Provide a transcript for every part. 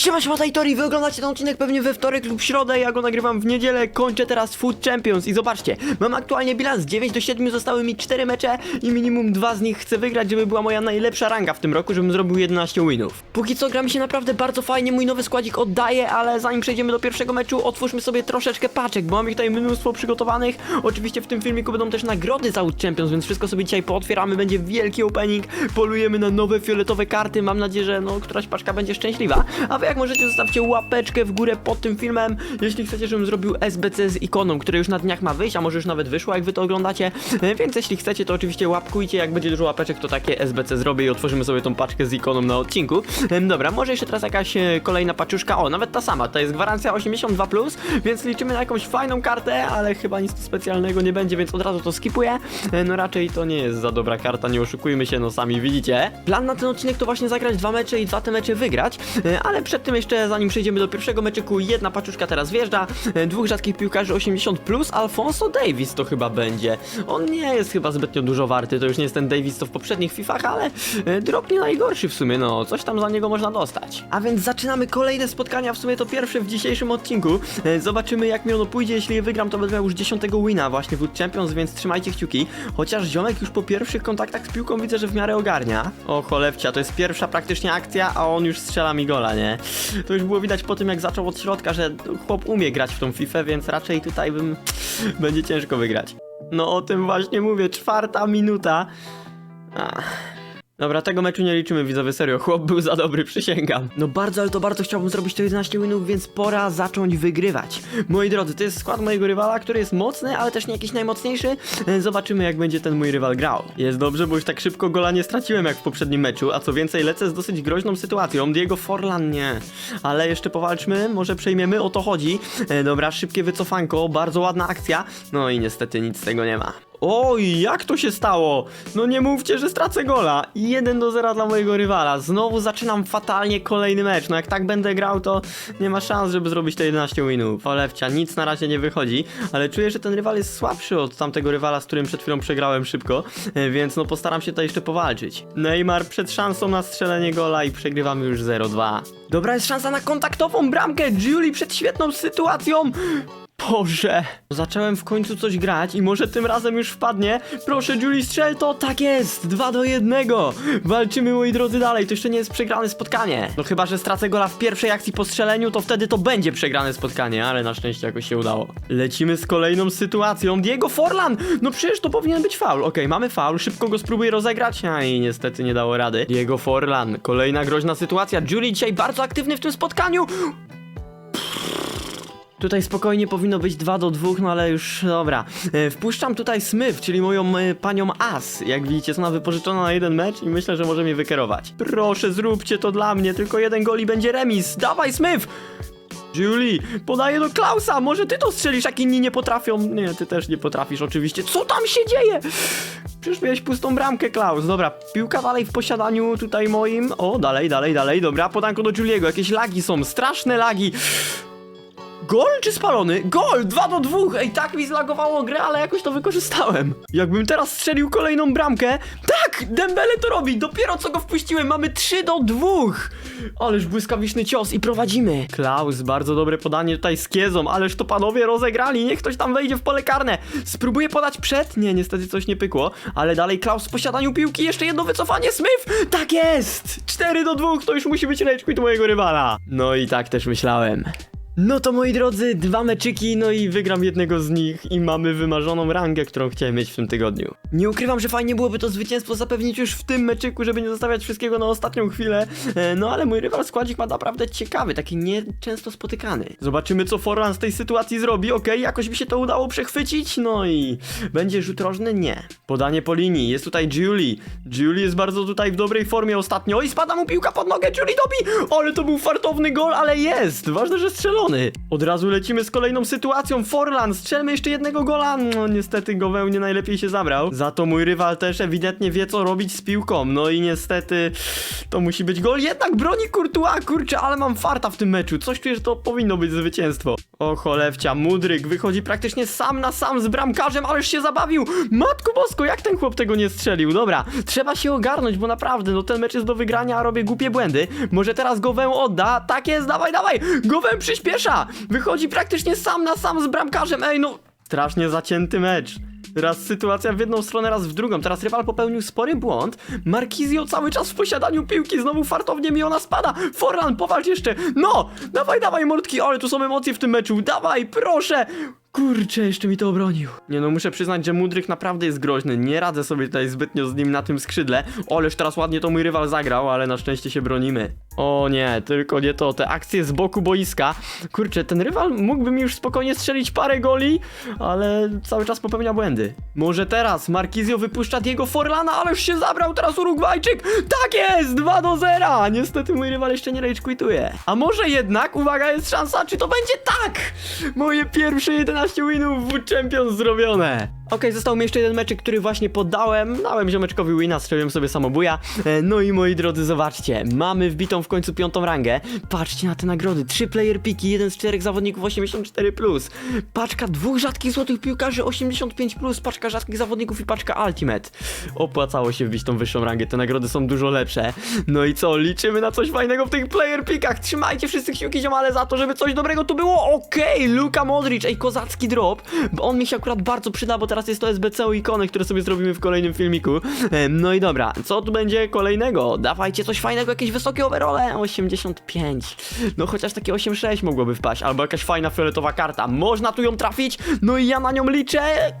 Siema, siema, Tajtori, wy oglądacie ten odcinek pewnie we wtorek lub środę, ja go nagrywam w niedzielę, kończę teraz Food Champions. I zobaczcie, mam aktualnie bilans. 9 do 7, zostały mi 4 mecze i minimum 2 z nich chcę wygrać, żeby była moja najlepsza ranga w tym roku, żebym zrobił 11 winów. Póki co gra mi się naprawdę bardzo fajnie, mój nowy składzik oddaje, ale zanim przejdziemy do pierwszego meczu, otwórzmy sobie troszeczkę paczek, bo mam ich tutaj mnóstwo przygotowanych, oczywiście w tym filmiku będą też nagrody za Food Champions, więc wszystko sobie dzisiaj pootwieramy, będzie wielki opening, polujemy na nowe fioletowe karty, mam nadzieję, że no któraś paczka będzie szczęśliwa, a wy jak możecie zostawcie łapeczkę w górę pod tym filmem, jeśli chcecie, żebym zrobił SBC z ikoną, które już na dniach ma wyjść, a może już nawet wyszło, jak wy to oglądacie, E, więc jeśli chcecie, to oczywiście łapkujcie, jak będzie dużo łapeczek, to takie SBC zrobię i otworzymy sobie tą paczkę z ikoną na odcinku. Em, Dobra, może jeszcze teraz jakaś e, kolejna paczuszka, o, nawet ta sama, to jest gwarancja 82+, więc liczymy na jakąś fajną kartę, ale chyba nic specjalnego nie będzie, więc od razu to skipuję. E, No raczej to nie jest za dobra karta, nie oszukujmy się, no sami widzicie. Plan na ten odcinek to właśnie zagrać dwa mecze i dwa te mecze wygrać, e, ale przed tym jeszcze, zanim przejdziemy do pierwszego meczyku, jedna paczuszka teraz wjeżdża, e, dwóch rzadkich piłkarzy 80+, plus, Alfonso Davis to chyba będzie. On nie jest chyba zbytnio dużo warty, to już nie jest ten Davis co w poprzednich Fifach, ale e, drop nie najgorszy w sumie, no, coś tam za niego można dostać. A więc zaczynamy kolejne spotkania, w sumie to pierwsze w dzisiejszym odcinku. E, Zobaczymy jak mi ono pójdzie, jeśli je wygram, to będę miał już 10 wina właśnie w Champions, więc trzymajcie kciuki. Chociaż ziomek już po pierwszych kontaktach z piłką widzę, że w miarę ogarnia. O cholewcia, to jest pierwsza praktycznie akcja, a on już strzela mi gola, nie? To już było widać po tym jak zaczął od środka, że chłop umie grać w tą FIFA, więc raczej tutaj bym... będzie ciężko wygrać. No o tym właśnie mówię, czwarta minuta. Ach. Dobra, tego meczu nie liczymy, widzowie, serio. Chłop był za dobry, przysięgam. No bardzo, ale to bardzo chciałbym zrobić to 11 winów, więc pora zacząć wygrywać. Moi drodzy, to jest skład mojego rywala, który jest mocny, ale też nie jakiś najmocniejszy. E, Zobaczymy, jak będzie ten mój rywal grał. Jest dobrze, bo już tak szybko gola nie straciłem jak w poprzednim meczu, a co więcej, lecę z dosyć groźną sytuacją. Diego Forlan nie. Ale jeszcze powalczmy, może przejmiemy, o to chodzi. E, Dobra, szybkie wycofanko, bardzo ładna akcja. No i niestety nic z tego nie ma. Oj, jak to się stało? No nie mówcie, że stracę gola. 1 do 0 dla mojego rywala. Znowu zaczynam fatalnie kolejny mecz. No jak tak będę grał, to nie ma szans, żeby zrobić te 11 winów. Olewcia, nic na razie nie wychodzi, ale czuję, że ten rywal jest słabszy od tamtego rywala, z którym przed chwilą przegrałem szybko, e, więc no postaram się tutaj jeszcze powalczyć. Neymar przed szansą na strzelenie gola i przegrywamy już 0-2. Dobra, jest szansa na kontaktową bramkę. Julie przed świetną sytuacją. Boże! Zacząłem w końcu coś grać i może tym razem już wpadnie. Proszę, Julie, strzel to! Tak jest! 2 do 1! Walczymy, moi drodzy, dalej. To jeszcze nie jest przegrane spotkanie. No chyba, że stracę gola w pierwszej akcji po strzeleniu, to wtedy to będzie przegrane spotkanie, ale na szczęście jakoś się udało. Lecimy z kolejną sytuacją. Diego Forlan! No przecież to powinien być faul. Okej, mamy faul, szybko go spróbuję rozegrać, a i niestety nie dało rady. Diego Forlan, kolejna groźna sytuacja. Julie dzisiaj bardzo aktywny w tym spotkaniu. Tutaj spokojnie powinno być 2 do 2, no ale już dobra. E, wpuszczam tutaj Smith, czyli moją e, panią As. Jak widzicie, jest ona wypożyczona na jeden mecz i myślę, że może mnie wykierować. Proszę, zróbcie to dla mnie, tylko jeden gol i będzie remis. Dawaj, Smith! Julie, podaję do Klausa, może ty to strzelisz, jak inni nie potrafią. Nie, ty też nie potrafisz, oczywiście. Co tam się dzieje? Przecież miałeś pustą bramkę, Klaus. Dobra, piłka dalej w posiadaniu tutaj moim. O, dalej, dalej, dalej. Dobra, podanko do Juliego. Jakieś lagi są, straszne lagi. Gol czy spalony? Gol! 2 do 2! Ej, tak mi zlagowało grę, ale jakoś to wykorzystałem. Jakbym teraz strzelił kolejną bramkę. Tak! Dembele to robi! Dopiero co go wpuściłem, mamy 3 do 2! Ależ błyskawiczny cios i prowadzimy. Klaus, bardzo dobre podanie tutaj z Kiezą, ależ to panowie rozegrali, niech ktoś tam wejdzie w pole karne. Spróbuję podać przed, nie, niestety coś nie pykło, ale dalej Klaus w posiadaniu piłki, jeszcze jedno wycofanie, Smith! Tak jest! 4 do 2, to już musi być rage quit mojego rywala. No i tak też myślałem. No to moi drodzy, dwa meczyki, no i wygram jednego z nich i mamy wymarzoną rangę, którą chciałem mieć w tym tygodniu. Nie ukrywam, że fajnie byłoby to zwycięstwo zapewnić już w tym meczyku, żeby nie zostawiać wszystkiego na ostatnią chwilę. E, No ale mój rywal składzik ma naprawdę ciekawy, taki nieczęsto spotykany. Zobaczymy co Forlan z tej sytuacji zrobi, okej, jakoś mi się to udało przechwycić, no i będzie rzut rożny? Nie. Podanie po linii, jest tutaj Julie. Julie jest bardzo tutaj w dobrej formie ostatnio i spada mu piłka pod nogę, Julie dobi! Ale to był fartowny gol, ale jest! Ważne, że strzelony. Od razu lecimy z kolejną sytuacją. Forlan, strzelmy jeszcze jednego gola. No niestety Goweł nie najlepiej się zabrał. Za to mój rywal też ewidentnie wie co robić z piłką. No i niestety to musi być gol. Jednak broni Courtois, kurczę, ale mam farta w tym meczu. Coś czuję, że to powinno być zwycięstwo. O cholewcia, Mudryk wychodzi praktycznie sam na sam z bramkarzem, ależ się zabawił. Matko bosko, jak ten chłop tego nie strzelił? Dobra, trzeba się ogarnąć, bo naprawdę, no ten mecz jest do wygrania, a robię głupie błędy. Może teraz Gowę odda? Tak jest, dawaj, dawaj! Gowę Wychodzi praktycznie sam na sam z bramkarzem, ej no... Strasznie zacięty mecz. Raz sytuacja w jedną stronę, raz w drugą. Teraz rywal popełnił spory błąd. Markizio cały czas w posiadaniu piłki. Znowu fartownie mi ona spada. Forlan, powalcz jeszcze. No! Dawaj, dawaj, mordki. Ale tu są emocje w tym meczu. Dawaj, proszę! Kurczę, jeszcze mi to obronił. Nie no, muszę przyznać, że Mudryk naprawdę jest groźny. Nie radzę sobie tutaj zbytnio z nim na tym skrzydle. Oleż teraz ładnie to mój rywal zagrał, ale na szczęście się bronimy. O nie, tylko nie to. Te akcje z boku boiska. Kurczę, ten rywal mógłby mi już spokojnie strzelić parę goli, ale cały czas popełnia błędy. Może teraz Markizio wypuszcza Diego Forlana, ależ się zabrał teraz Urugwajczyk. Tak jest! 2 do 0! Niestety mój rywal jeszcze nie rage quituje. A może jednak, uwaga, jest szansa, czy to będzie tak? Moje pierwsze 11 winów w Champions zrobione. Okej, został mi jeszcze jeden meczek, który właśnie poddałem. Dałem ziomeczkowi wina, strzeliłem sobie samobuja. E, No i moi drodzy, zobaczcie. Mamy wbitą w końcu piątą rangę. Patrzcie na te nagrody. Trzy player piki, jeden z czterech zawodników 84+. Plus. Paczka dwóch rzadkich złotych piłkarzy 85+, plus, paczka rzadkich zawodników i paczka Ultimate. Opłacało się wbić tą wyższą rangę, te nagrody są dużo lepsze. No i co, liczymy na coś fajnego w tych player pikach. Trzymajcie wszyscy kciuki ziomale za to, żeby coś dobrego tu było. Okej, Luka Modric, ej, kozacki drop. Bo on mi się akurat bardzo przyda, bo teraz jest to SBC o ikony, które sobie zrobimy w kolejnym filmiku. No i dobra, co tu będzie kolejnego? Dawajcie coś fajnego, jakieś wysokie overole. 85. No chociaż takie 86 mogłoby wpaść, albo jakaś fajna fioletowa karta. Można tu ją trafić? No i ja na nią liczę.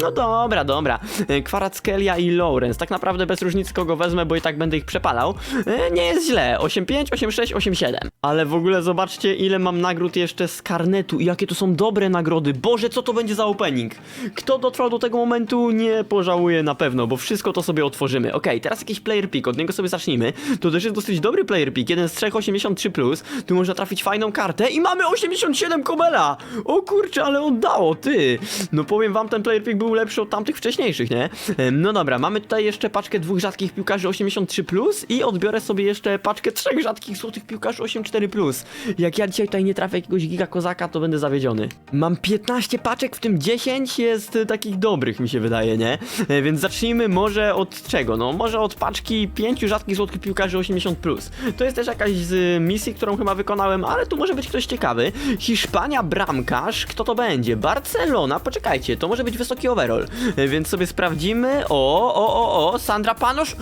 No dobra, dobra. E, Kwarackelia i Lawrence. Tak naprawdę bez różnicy kogo wezmę, bo i tak będę ich przepalał. E, Nie jest źle. 8-5, 8-6, 8-7. Ale w ogóle zobaczcie ile mam nagród jeszcze z karnetu i jakie to są dobre nagrody. Boże, co to będzie za opening? Kto dotrwał do tego momentu nie pożałuje na pewno, bo wszystko to sobie otworzymy. Okej, teraz jakiś player pick, od niego sobie zacznijmy. To też jest dosyć dobry player pick, jeden z 3, 83+. Plus. Tu można trafić fajną kartę i mamy 87 Kobela! O kurczę, ale oddało, ty! No powiem wam, ten player pick był lepszy od tamtych wcześniejszych, nie? No dobra, mamy tutaj jeszcze paczkę dwóch rzadkich piłkarzy 83+, plus i odbiorę sobie jeszcze paczkę trzech rzadkich złotych piłkarzy 84+. Plus. Jak ja dzisiaj tutaj nie trafię jakiegoś giga kozaka, to będę zawiedziony. Mam 15 paczek, w tym 10 jest e, takich dobrych, mi się wydaje, nie? E, Więc zacznijmy może od czego? No może od paczki 5 rzadkich złotych piłkarzy 80+. Plus. To jest też jakaś z misji, którą chyba wykonałem, ale tu może być ktoś ciekawy. Hiszpania bramkarz, kto to będzie? Barcelona, poczekajcie, to może być wysoki overall. Więc sobie sprawdzimy. O, o, o, o, Sandra Panosz.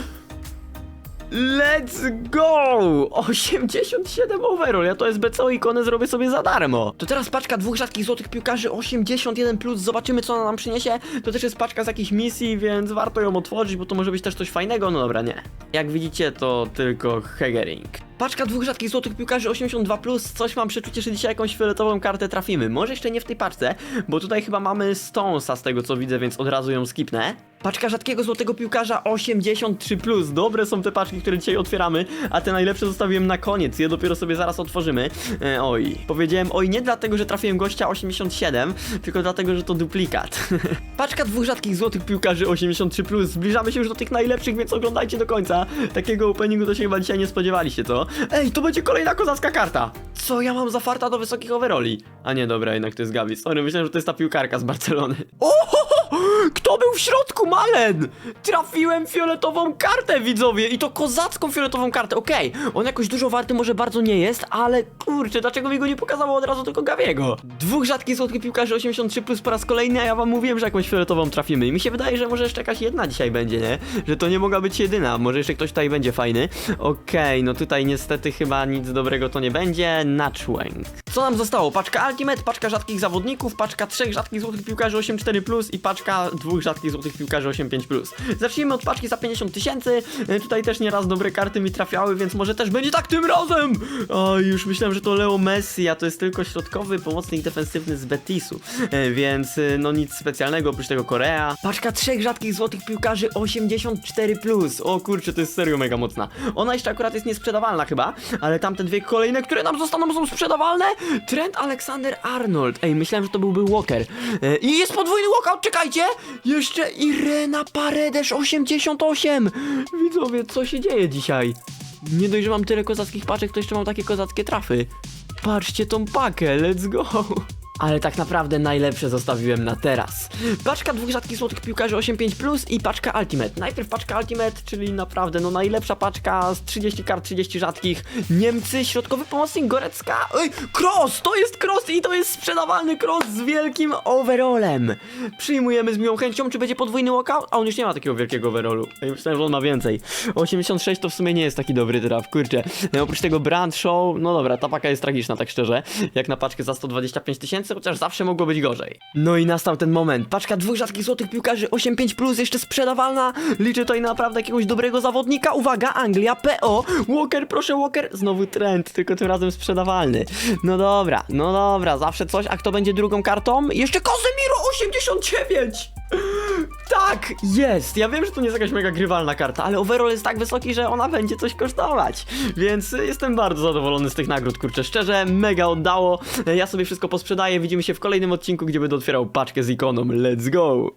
Let's go! 87 overall, ja to SBC ikonę zrobię sobie za darmo. To teraz paczka dwóch rzadkich złotych piłkarzy 81+, plus. zobaczymy co ona nam przyniesie. To też jest paczka z jakichś misji, więc warto ją otworzyć, bo to może być też coś fajnego, no dobra, nie. Jak widzicie, to tylko Hegering. Paczka dwóch rzadkich złotych piłkarzy 82+, plus. coś mam przeczucie, że dzisiaj jakąś fioletową kartę trafimy. Może jeszcze nie w tej paczce, bo tutaj chyba mamy Stonesa z tego co widzę, więc od razu ją skipnę. Paczka rzadkiego złotego piłkarza 83+, plus. dobre są te paczki, które dzisiaj otwieramy, a te najlepsze zostawiłem na koniec, je dopiero sobie zaraz otworzymy. E, oj, powiedziałem oj nie dlatego, że trafiłem gościa 87, tylko dlatego, że to duplikat. Paczka dwóch rzadkich złotych piłkarzy 83+, plus. zbliżamy się już do tych najlepszych, więc oglądajcie do końca. Takiego openingu to się chyba dzisiaj nie spodziewaliście, co? Ej, to będzie kolejna kozacka karta! Co ja mam za farta do wysokich overoli? A nie, dobra, jednak to jest Gabi. Sorry, myślałem, że to jest ta piłkarka z Barcelony. O! Kto był w środku? Malen! Trafiłem fioletową kartę, widzowie! I to kozacką fioletową kartę. Okej, on jakoś dużo warty może bardzo nie jest, ale kurczę, dlaczego mi go nie pokazało od razu tylko Gawiego? Dwóch rzadkich złotych piłkarzy 83 plus po raz kolejny, a ja wam mówiłem, że jakąś fioletową trafimy. I mi się wydaje, że może jeszcze jakaś jedna dzisiaj będzie, nie? Że to nie mogła być jedyna. Może jeszcze ktoś tutaj będzie fajny. Okej, no tutaj niestety chyba nic dobrego to nie będzie. Natchwang. Co nam zostało? Paczka Ultimate, paczka rzadkich zawodników, paczka trzech rzadkich złotych piłkarzy 84+, plus i paczka paczka dwóch rzadkich złotych piłkarzy 8-5+. Zacznijmy od paczki za 50 tysięcy. E, Tutaj też nieraz dobre karty mi trafiały, więc może też będzie tak tym razem! O, już myślałem, że to Leo Messi, a to jest tylko środkowy pomocnik defensywny z Betisu. E, Więc e, no nic specjalnego, oprócz tego Korea. Paczka trzech rzadkich złotych piłkarzy 84+. O kurczę, to jest serio mega mocna. Ona jeszcze akurat jest niesprzedawalna chyba, ale tamte dwie kolejne, które nam zostaną są sprzedawalne. Trent Alexander Arnold. Ej, myślałem, że to byłby Walker. I jest podwójny walkout, czekajcie! Jeszcze Irena Paredes 88. Widzowie, co się dzieje dzisiaj? Nie dość, że mam tyle kozackich paczek, to jeszcze mam takie kozackie trafy. Patrzcie tą pakę, let's go! Ale tak naprawdę najlepsze zostawiłem na teraz. Paczka dwóch rzadkich złotych piłkarzy 8.5 plus i paczka Ultimate. Najpierw paczka Ultimate, czyli naprawdę no najlepsza paczka z 30 kart, 30 rzadkich. Niemcy, środkowy pomocnik Gorecka. Ej, cross! To jest cross i to jest sprzedawalny cross z wielkim overallem. Przyjmujemy z miłą chęcią, czy będzie podwójny walkout? A on już nie ma takiego wielkiego overallu. Ej, myślałem, że on ma więcej. 86 to w sumie nie jest taki dobry traf, kurczę. No, oprócz tego brand show, no dobra, ta paka jest tragiczna, tak szczerze. Jak na paczkę za 125 tysięcy, chociaż zawsze mogło być gorzej. No i nastał ten moment. Paczka dwóch rzadkich złotych piłkarzy 8-5 plus, jeszcze sprzedawalna. Liczę tutaj naprawdę jakiegoś dobrego zawodnika. Uwaga, Anglia, PO. Walker, proszę Walker. Znowu trend, tylko tym razem sprzedawalny. No dobra, no dobra, zawsze coś. A kto będzie drugą kartą? Jeszcze Casemiro 89! Tak, jest! Ja wiem, że to nie jest jakaś mega grywalna karta, ale overall jest tak wysoki, że ona będzie coś kosztować. Więc jestem bardzo zadowolony z tych nagród, kurczę. Szczerze, mega oddało. Ja sobie wszystko posprzedaję. Widzimy się w kolejnym odcinku, gdzie będę otwierał paczkę z ikoną. Let's go!